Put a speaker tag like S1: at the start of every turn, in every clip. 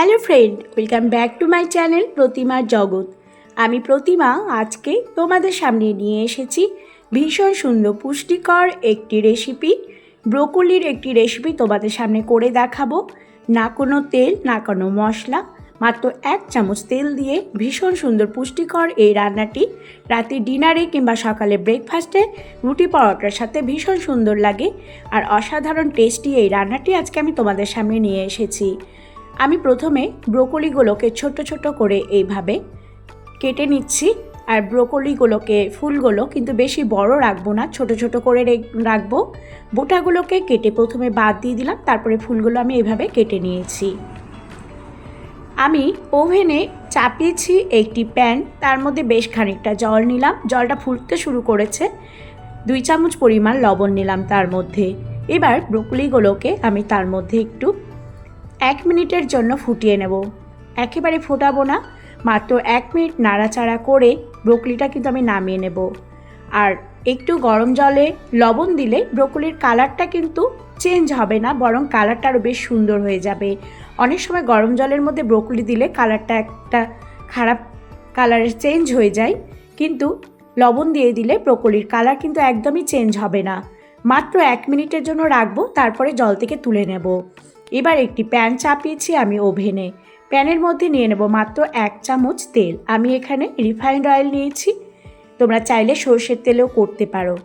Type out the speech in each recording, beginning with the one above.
S1: Hello friend welcome back to my channel প্রতিমার জগৎ আমি প্রতিমা আজকে তোমাদের সামনে নিয়ে এসেছি। ভীষণ সুন্দর, পুষ্টিকর একটি রেসিপি ব্রোকলির একটি রেসিপি তোমাদের সামনে করে দেখাবো। না কোনো তেল, না কোনো মশলা, মাত্র এক চামচ তেল দিয়ে ভীষণ সুন্দর, পুষ্টিকর এই রান্নাটি। রাতে ডিনারে কিংবা সকালে ব্রেকফাস্টে রুটি পরোটার সাথে ভীষণ সুন্দর লাগে। আর অসাধারণ টেস্টি এই রান্নাটি আজকে আমি তোমাদের সামনে নিয়ে এসেছি। আমি প্রথমে ব্রোকলিগুলোকে ছোট ছোট করে এইভাবে কেটে নিচ্ছি, আর ব্রোকলিগুলোকে, ফুলগুলো কিন্তু বেশি বড় রাখব না, ছোট ছোট করে রাখব। বোটাগুলোকে কেটে প্রথমে বাদ দিয়ে দিলাম, তারপরে ফুলগুলো আমি এভাবে কেটে নিয়েছি। আমি ওভেনে চাপিয়েছি একটি প্যান, তার মধ্যে বেশ খানিকটা জল নিলাম। জলটা ফুটতে শুরু করেছে। দুই চামচ পরিমাণ লবণ নিলাম তার মধ্যে। এবার ব্রোকলিগুলোকে আমি তার মধ্যে একটু এক মিনিটের জন্য ফুটিয়ে নেব। একেবারে ফোটাবো না, মাত্র এক মিনিট নাড়াচাড়া করে ব্রোকলিটা কিন্তু আমি নামিয়ে নেব। আর একটু গরম জলে লবণ দিলে ব্রোকলির কালারটা কিন্তু চেঞ্জ হবে না, বরং কালারটা আরও বেশ সুন্দর হয়ে যাবে। অনেক সময় গরম জলের মধ্যে ব্রোকলি দিলে কালারটা একটা খারাপ কালারের চেঞ্জ হয়ে যায়, কিন্তু লবণ দিয়ে দিলে ব্রোকলির কালার কিন্তু একদমই চেঞ্জ হবে না। মাত্র এক মিনিটের জন্য রাখব, তারপরে জল থেকে তুলে নেব। এবার একটি প্যান চাপিয়েছি আমি ওভেনে। প্যানের মধ্যে নিয়ে নেব মাত্র এক চামচ তেল। আমি এখানে রিফাইন্ড অয়েল নিয়েছি। তোমরা চাইলে সর্ষের তেলেও করতে পারো।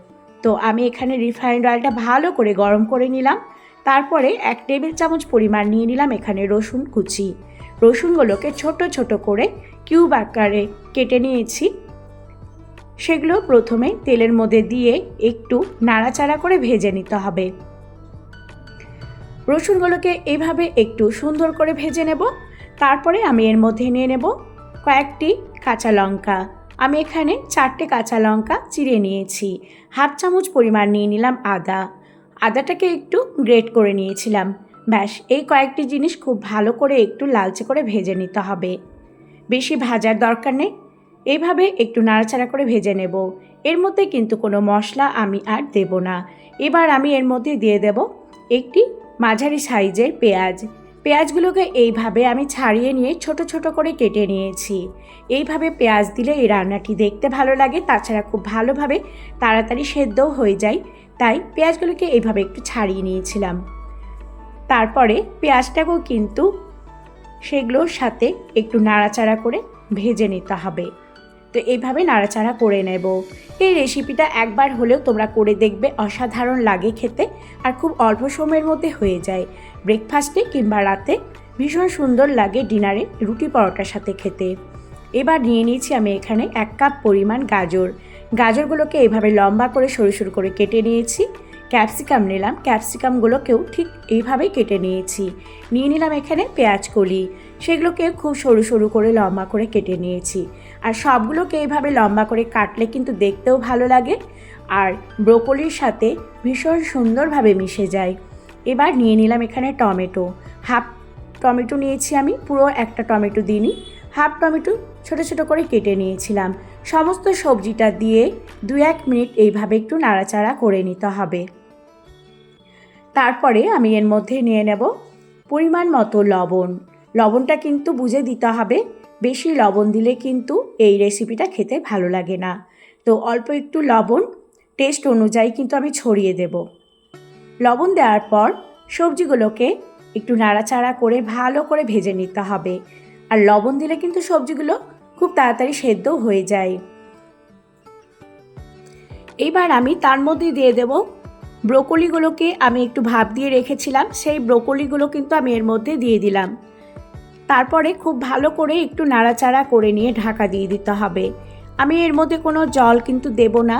S1: তো আমি এখানে রিফাইন্ড অয়েলটা ভালো করে গরম করে নিলাম। তারপরে এক টেবিল চামচ পরিমাণ নিয়ে নিলাম এখানে রসুন কুচি। রসুনগুলোকে ছোট ছোট করে কিউব আকারে কেটে নিয়েছি। সেগুলো প্রথমে তেলের মধ্যে দিয়ে একটু নাড়াচাড়া করে ভেজে নিতে হবে। রসুনগুলোকে এইভাবে একটু সুন্দর করে ভেজে নেব। তারপরে আমি এর মধ্যে নিয়ে নেব কয়েকটি কাঁচা লঙ্কা। আমি এখানে চারটে কাঁচা লঙ্কা চিড়ে নিয়েছি। হাফ চামচ পরিমাণ নিয়ে নিলাম আদা। আদাটাকে একটু গ্রেট করে নিয়েছিলাম। ব্যাস, এই কয়েকটি জিনিস খুব ভালো করে একটু লালচে করে ভেজে নিতে হবে। বেশি ভাজার দরকার নেই। এইভাবে একটু নাড়াচাড়া করে ভেজে নেব। এর মধ্যে কিন্তু কোনো মশলা আমি আর দেব না। এবার আমি এর মধ্যে দিয়ে দেব একটি মাঝারি সাইজের পেঁয়াজ। পেঁয়াজগুলোকে এইভাবে আমি ছাড়িয়ে নিয়ে ছোট ছোট করে কেটে নিয়েছি। এইভাবে পেঁয়াজ দিলে এই রান্নাটি দেখতে ভালো লাগে, তাছাড়া খুব ভালোভাবে তাড়াতাড়ি সেদ্ধও হয়ে যায়। তাই পেঁয়াজগুলোকে এইভাবে একটু ছাড়িয়ে নিয়েছিলাম। তারপরে পেঁয়াজটাকেও কিন্তু সেগুলোর সাথে একটু নাড়াচাড়া করে ভেজে নিতে হবে। তো এইভাবে নাড়াচাড়া করে নেব। এই রেসিপিটা একবার হলেও তোমরা করে দেখবে, অসাধারণ লাগে খেতে আর খুব অল্প সময়ের মধ্যে হয়ে যায়। ব্রেকফাস্টে কিংবা রাতে ভীষণ সুন্দর লাগে ডিনারে রুটি পরোটার সাথে খেতে। এবার নিয়ে নিয়েছি আমি এখানে এক কাপ পরিমাণ গাজর। গাজরগুলোকে এভাবে লম্বা করে সরু সরু করে কেটে নিয়েছি। ক্যাপসিকাম নিলাম। ক্যাপসিকামগুলোকেও ঠিক এইভাবেই কেটে নিয়েছি। নিয়ে নিলাম এখানে পেঁয়াজ কলি। সেগুলোকে খুব সরু সরু করে লম্বা করে কেটে নিয়েছি। আর সবগুলোকে এইভাবে লম্বা করে কাটলে কিন্তু দেখতেও ভালো লাগে। আর ব্রোকলির সাথে ভীষণ সুন্দরভাবে মিশে যায়। এবার নিয়ে নিলাম এখানে টমেটো। হাফ টমেটো নিয়েছি আমি। পুরো একটা টমেটো দিইনি। হাফ টমেটো ছোট ছোট করে কেটে নিয়েছিলাম। সমস্ত সবজিটা দিয়ে দু এক মিনিট এইভাবে একটু নাড়াচাড়া করে নিতে হবে। তারপরে আমি এর মধ্যে নিয়ে নেব পরিমাণ মতো লবণ। লবণটা কিন্তু বুঝে দিতে হবে, বেশি লবণ দিলে কিন্তু এই রেসিপিটা খেতে ভালো লাগে না। তো অল্প একটু লবণ টেস্ট অনুযায়ী কিন্তু আমি ছড়িয়ে দেব। লবণ দেওয়ার পর সবজিগুলোকে একটু নাড়াচাড়া করে ভালো করে ভেজে নিতে হবে। আর লবণ দিলে কিন্তু সবজিগুলো খুব তাড়াতাড়ি সেদ্ধ হয়ে যায়। এইবার আমি তার মধ্যে দিয়ে দেব ব্রোকলিগুলোকে আমি একটু ভাপ দিয়ে রেখেছিলাম, সেই ব্রোকলিগুলো কিন্তু আমি এর মধ্যে দিয়ে দিলাম। তারপরে খুব ভালো করে একটু নাড়াচাড়া করে নিয়ে ঢাকা দিয়ে দিতে হবে। আমি এর মধ্যে কোনো জল কিন্তু দেব না।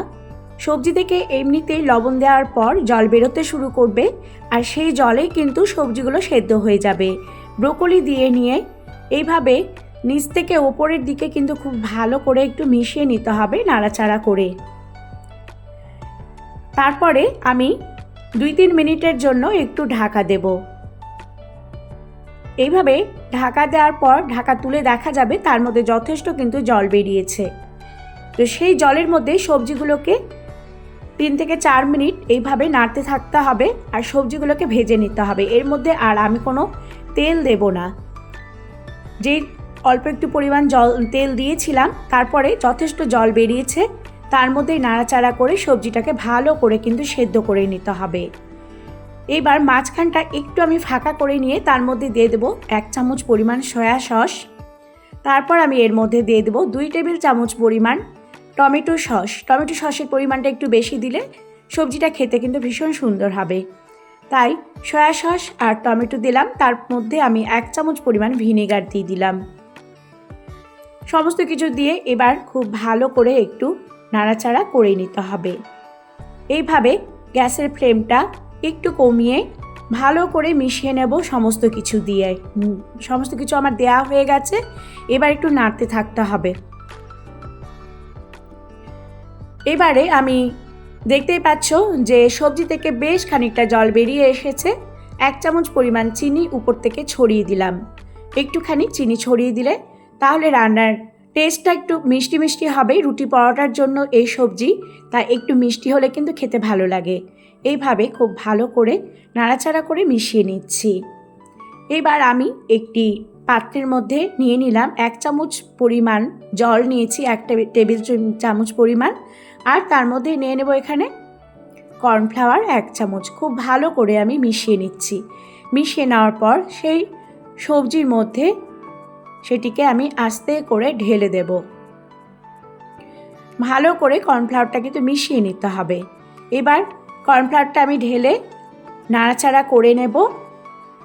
S1: সবজি থেকে এমনিতেই লবণ দেওয়ার পর জল বেরোতে শুরু করবে আর সেই জলেই কিন্তু সবজিগুলো সেদ্ধ হয়ে যাবে। ব্রোকলি দিয়ে নিয়ে এইভাবে নিচ থেকে ওপরের দিকে কিন্তু খুব ভালো করে একটু মিশিয়ে নিতে হবে, নাড়াচাড়া করে। তারপরে আমি দুই তিন মিনিটের জন্য একটু ঢাকা দেব। এইভাবে ঢাকা দেওয়ার পর ঢাকা তুলে দেখা যাবে তার মধ্যে যথেষ্ট কিন্তু জল বেরিয়েছে। তো সেই জলের মধ্যে সবজিগুলোকে তিন থেকে চার মিনিট এইভাবে নাড়তে থাকতে হবে আর সবজিগুলোকে ভেজে নিতে হবে। এর মধ্যে আর আমি কোনো তেল দেব না। যেই অল্প একটু পরিমাণ জল, তেল দিয়েছিলাম, তারপরে যথেষ্ট জল বেরিয়েছে। তার মধ্যে নাড়াচাড়া করে সবজিটাকে ভালো করে কিন্তু সেদ্ধ করে নিতে হবে। এইবার মাঝখানটা একটু আমি ফাঁকা করে নিয়ে তার মধ্যে দিয়ে দেবো এক চামচ পরিমাণ সয়া সস। তারপর আমি এর মধ্যে দিয়ে দেবো দুই টেবিল চামচ পরিমাণ টমেটো সস। টমেটো সসের পরিমাণটা একটু বেশি দিলে সবজিটা খেতে কিন্তু ভীষণ সুন্দর হবে। তাই সয়া সস আর টমেটো দিলাম, তার মধ্যে আমি এক চামচ পরিমাণ ভিনেগার দিয়ে দিলাম। সমস্ত কিছু দিয়ে এবার খুব ভালো করে একটু নাড়াচাড়া করে নিতে হবে। এইভাবে গ্যাসের ফ্লেমটা একটু কমিয়ে ভালো করে মিশিয়ে নেব সমস্ত কিছু দিয়ে। সমস্ত কিছু আমার দেয়া হয়ে গেছে, এবার একটু নাড়তে থাকতে হবে। এবারে আমি দেখতেই পাচ্ছ যে সবজি থেকে বেশ খানিকটা জল বেরিয়ে এসেছে। এক চামচ পরিমাণ চিনি উপর থেকে ছড়িয়ে দিলাম। একটুখানি চিনি ছড়িয়ে দিলে তাহলে রান্নার টেস্টটা একটু মিষ্টি মিষ্টি হবে, রুটি পরোটার জন্য এই সবজি। তাই একটু মিষ্টি হলে কিন্তু খেতে ভালো লাগে। এইভাবে খুব ভালো করে নাড়াচাড়া করে মিশিয়ে নিচ্ছি। এবার আমি একটি পাত্রের মধ্যে নিয়ে নিলাম এক চামচ পরিমাণ জল নিয়েছি, এক টেবি- টেবিল চামচ পরিমাণ। আর তার মধ্যে নিয়ে নেব এখানে কর্নফ্লাওয়ার এক চামচ। খুব ভালো করে আমি মিশিয়ে নিচ্ছি। মিশিয়ে নেওয়ার পর সেই সবজির মধ্যে সেটিকে আমি আস্তে করে ঢেলে দেব। ভালো করে কর্নফ্লাওয়ারটা কিন্তু মিশিয়ে নিতে হবে। এবার কর্নফ্লাওয়ারটা আমি ঢেলে নাড়াচাড়া করে নেব।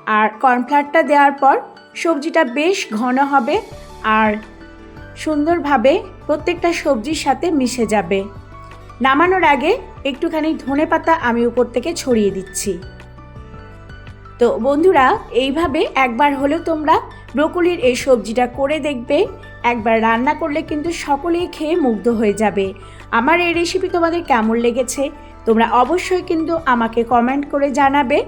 S1: আর কর্নফ্লাওয়ারটা দেওয়ার পর সবজিটা বেশ ঘন হবে আর সুন্দরভাবে প্রত্যেকটা সবজির সাথে মিশে যাবে। নামানোর আগে একটুখানি ধনে পাতা আমি উপর থেকে ছড়িয়ে দিচ্ছি। তো বন্ধুরা, এইভাবে একবার হলেও তোমরা ব্রোকলির এই সবজিটা করে দেখবে। একবার রান্না করলে কিন্তু সকলেই খেয়ে মুগ্ধ হয়ে যাবে। আমার এই রেসিপি তোমাদের কেমন লেগেছে? তোমরা অবশ্যই কিন্তু আমাকে কমেন্ট করে জানাবে।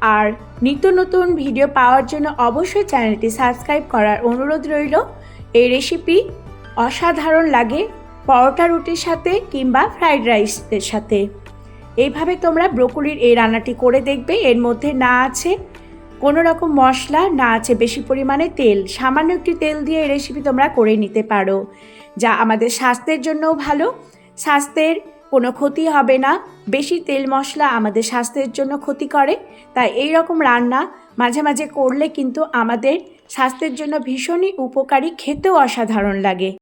S1: আর নিত্য নতুন ভিডিও পাওয়ার জন্য অবশ্যই চ্যানেলটি সাবস্ক্রাইব করার অনুরোধ রইল। এই রেসিপি অসাধারণ লাগে পরোটা রুটির সাথে কিংবা ফ্রাইড রাইসের সাথে। এইভাবে তোমরা ব্রোকলির এই রান্নাটি করে দেখবে। এর মধ্যে না আছে কোনো রকম মশলা না আছে, বেশি পরিমাণে তেল। সামান্য একটি তেল দিয়ে এই রেসিপি তোমরা করে নিতে পারো, যা আমাদের স্বাস্থ্যের জন্যও ভালো। স্বাস্থ্যের কোনো ক্ষতি হবে না। বেশি তেল মশলা আমাদের স্বাস্থ্যের জন্য ক্ষতি করে। তাই এই রকম রান্না মাঝে মাঝে করলে কিন্তু আমাদের স্বাস্থ্যের জন্য ভীষণই উপকারী, খেতেও অসাধারণ লাগে।